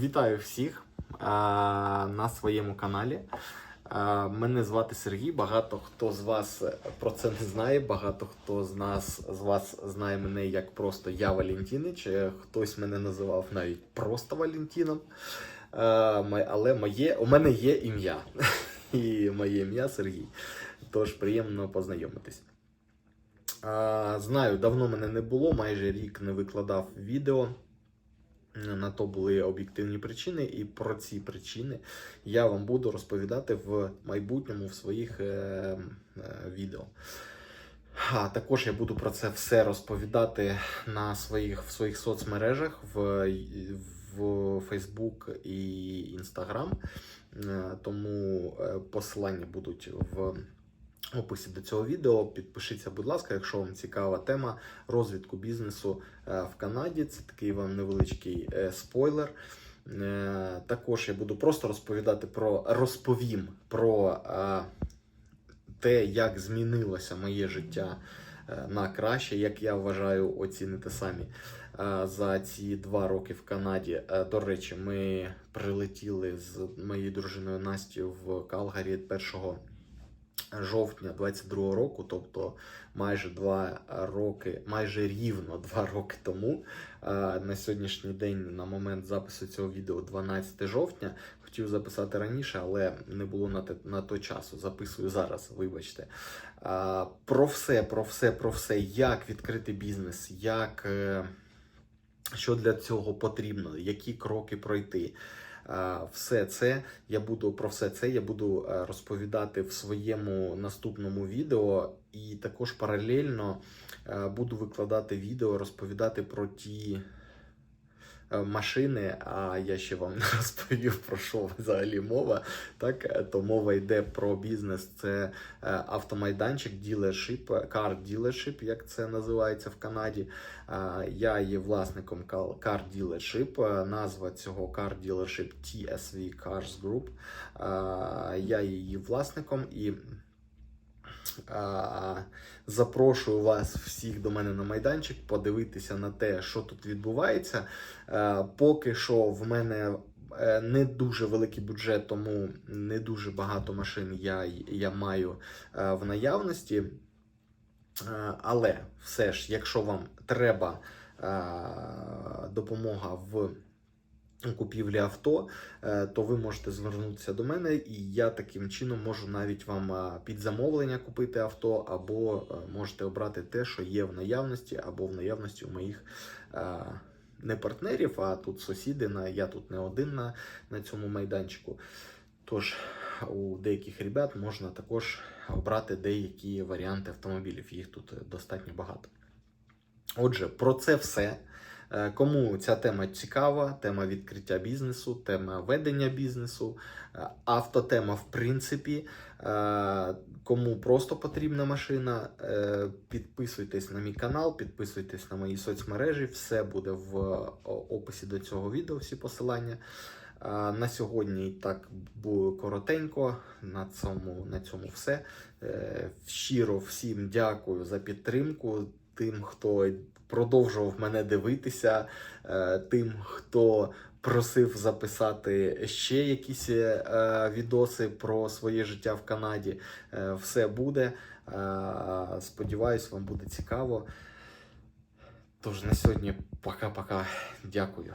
Вітаю всіх а, на своєму каналі. А, Мене звати Сергій. Багато хто з вас про це не знає. Багато хто з нас з вас знає мене як просто я Валентинич. Е, Хтось мене називав навіть просто Валентином. А, Але моє, у мене є ім'я. І моє ім'я Сергій. Тож приємно познайомитись. Знаю, давно мене не було, майже рік не викладав відео. На то були об'єктивні причини, і про ці причини я вам буду розповідати в майбутньому в своїх е, е, відео. А також я буду про це все розповідати на своїх, в своїх соцмережах в, в Facebook і Instagram. Е, Тому е, посилання будуть в описі до цього відео. Підпишіться, будь ласка, якщо вам цікава тема розвитку бізнесу е, в Канаді. Це такий вам невеличкий е, спойлер. Е, Також я буду просто розповідати про розповім про те, як змінилося моє життя на краще, як я вважаю, оціните самі. За ці два роки в Канаді. До речі, ми прилетіли з моєю дружиною Настю в Калгарі 1 жовтня 22 року, тобто майже два роки, майже рівно два роки тому. е, На сьогоднішній день, на момент запису цього відео, 12 жовтня. Хотів записати раніше, але не було на те на той часу. Записую зараз, вибачте. Е, Про все, про все, про все, як відкрити бізнес, як. е, Що для цього потрібно, які кроки пройти. Е, Все це. Я буду про все це я буду е, розповідати в своєму наступному відео, і також паралельно е, буду викладати відео, розповідати про ті машини. А я ще вам не розповів про що взагалі мова. Так, Е, то мова йде про бізнес. Це е, автомайданчик, ділершип, car dealership, як це називається в Канаді. Е, Я є власником Dealership. Е, Назва цього Dealership TSV Cars Group. Е, Я є її власником і е, запрошую вас всіх до мене на майданчик подивитися на те, що тут відбувається. Е, Поки що в мене е, не дуже великий бюджет, тому не дуже багато машин я, я маю е, в наявності. Але все ж, якщо вам треба допомога в купівлі авто, е, то ви можете звернутися до мене, і я таким чином можу навіть вам е, під замовлення купити авто, або е, можете обрати те, що є в наявності, або в наявності у моїх. Не партнерів, а тут сусіди. Я тут не один на, на цьому майданчику. Тож у деяких ребят можна також обрати деякі варіанти автомобілів. Їх тут достатньо багато. Отже, про це все. Е, Кому ця тема цікава, тема відкриття бізнесу, тема ведення бізнесу, е, автотема, в принципі, е, кому просто потрібна машина, підписуйтесь на мій канал, підписуйтесь на мої соцмережі, все буде в описі до цього відео, всі посилання. На сьогодні так було коротенько. На цьому, на цьому все. Щиро всім дякую за підтримку. Тим, хто продовжував мене дивитися, е, тим, хто просив записати ще якісь е, відоси про своє життя в Канаді. Е, Все буде. Сподіваюсь, вам буде цікаво. Тож на сьогодні пока-пока. Дякую.